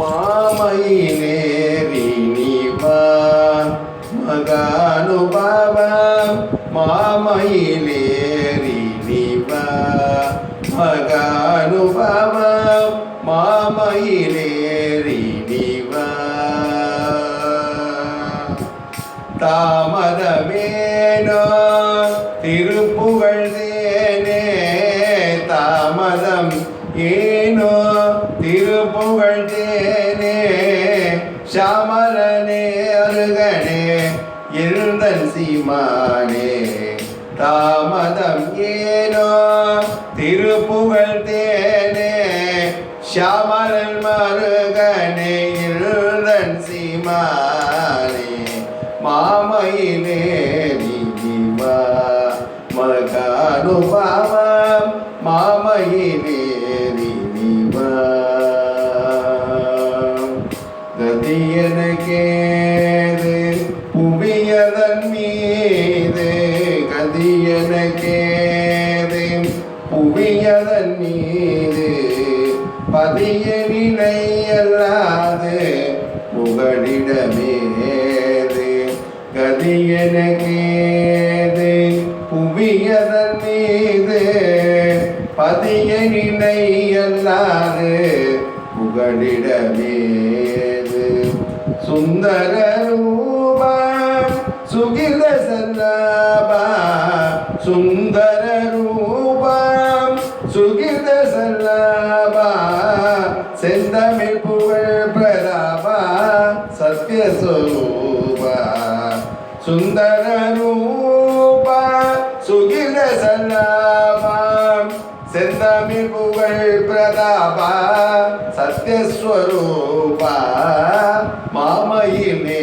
மாமையிலேறி நீவா. மகானுபாவ மாமையிலேறி நீவா மகானுபாவ மாமையிலேறி நீவா. தாமதமேனோ திருப்புகழ் தேனே தாமதம். ஏனோ அருகனே இருந்தன் சீமானே. தாமதம் ஏனோ திருப்புகழ் தேனே. ஷாமரன் மருகனே இருந்தன் சீமானே. மாமையிலே மகானுபாவம் மகானுபாவ மாமையிலே நீவா புவியதன் மீது பதிய நிலையல்லாது புகழிடமேது கதியனக்கேது புவியதன் மீது பதிய நிலையல்லாது புகழிடமேது சுந்தர ரூபம் சுகிர சல்லாபா சுந்த సత్యస్వరూప సుందర రూప సుగిల సన్నామ సెంతమిపుగల్ ప్రతాప సత్యస్వరూప మామయి మే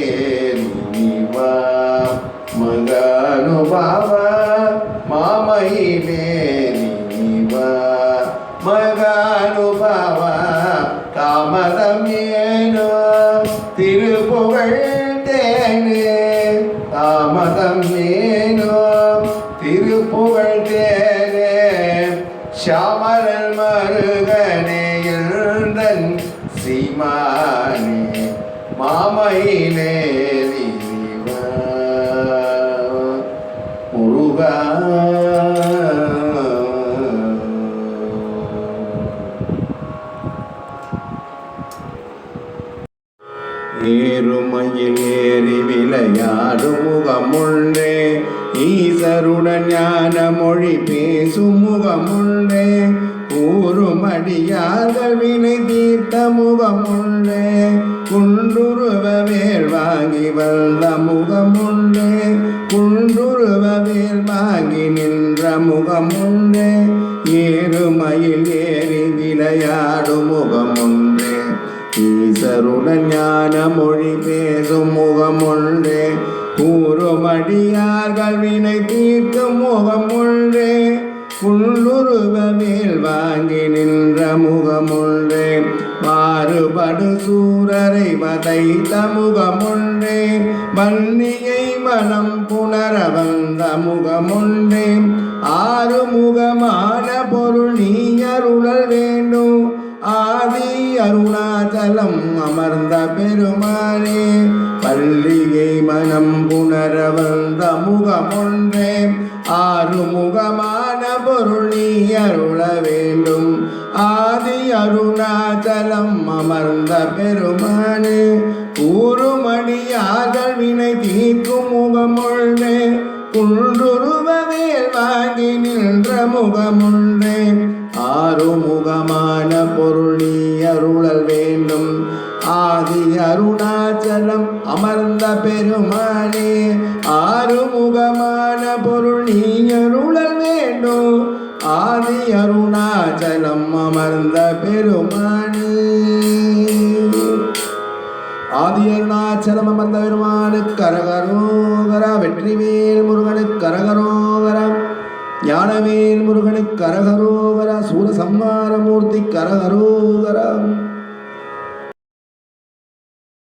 தாமதம் ஏனோ திருப்புகழ் தேனே. ஷாமரன் மருகனே எழுந்தன் சீமானே மாமையிலே. விளையாடும் முகமுள்ளே ஈசருடன் ஞான மொழி பேசும் முகமுள்ளே கூறும் அடியார்கள் வினை தீர்த்த முகமுள்ளே குன்றுருவ வேல் வாங்கி வந்த முகமுள்ளே குன்றுருவ வேல் வாங்கி நின்ற முகமுள்ளே ஏறுமையில் ஏறி விளையாடும் அடியார்கள் வினை தீர்க்கும் முகமுள்ளே புல்லுருவமேல் வாங்கி நின்ற முகமுள்ளே மாறுபடு சூரரை வதைத்த முகமுள்ளே வன்னியை மனம் புணர வந்த முகமுள்ளே ஆறு முகமான பொருள் நீ அருளல் வேண்டும் ஆதி அருணாச்சலம் அமர்ந்த பெருமானே பள்ளியை மனம் புணர வந்த முகமொன்றே ஆறு முகமான பொருள் நீ அருள வேண்டும். ஆதி அருணாச்சலம் அமர்ந்த பெருமானே கூறுமணியார்கள் வினை தீர்க்கும் முகமொன்றே குன்றுருவவேல் வாங்கி நின்ற முகமுள்ளே ஆறுமுகமான அருணாச்சலம் அமர்ந்த பெருமானே ஆறுமுகமான பொருள் நீ அருளல் வேண்டும். ஆதி அருணாச்சலம் அமர்ந்த பெருமானே. ஆதி அருணாச்சலம் அமர்ந்த பெருமானு கரகரோகரா வெற்றிவேல் முருகனு கரகரோகரம் ஞானவேல் முருகனு கரகரோகரா சூரசம்மாரமூர்த்தி கரகரோகரம்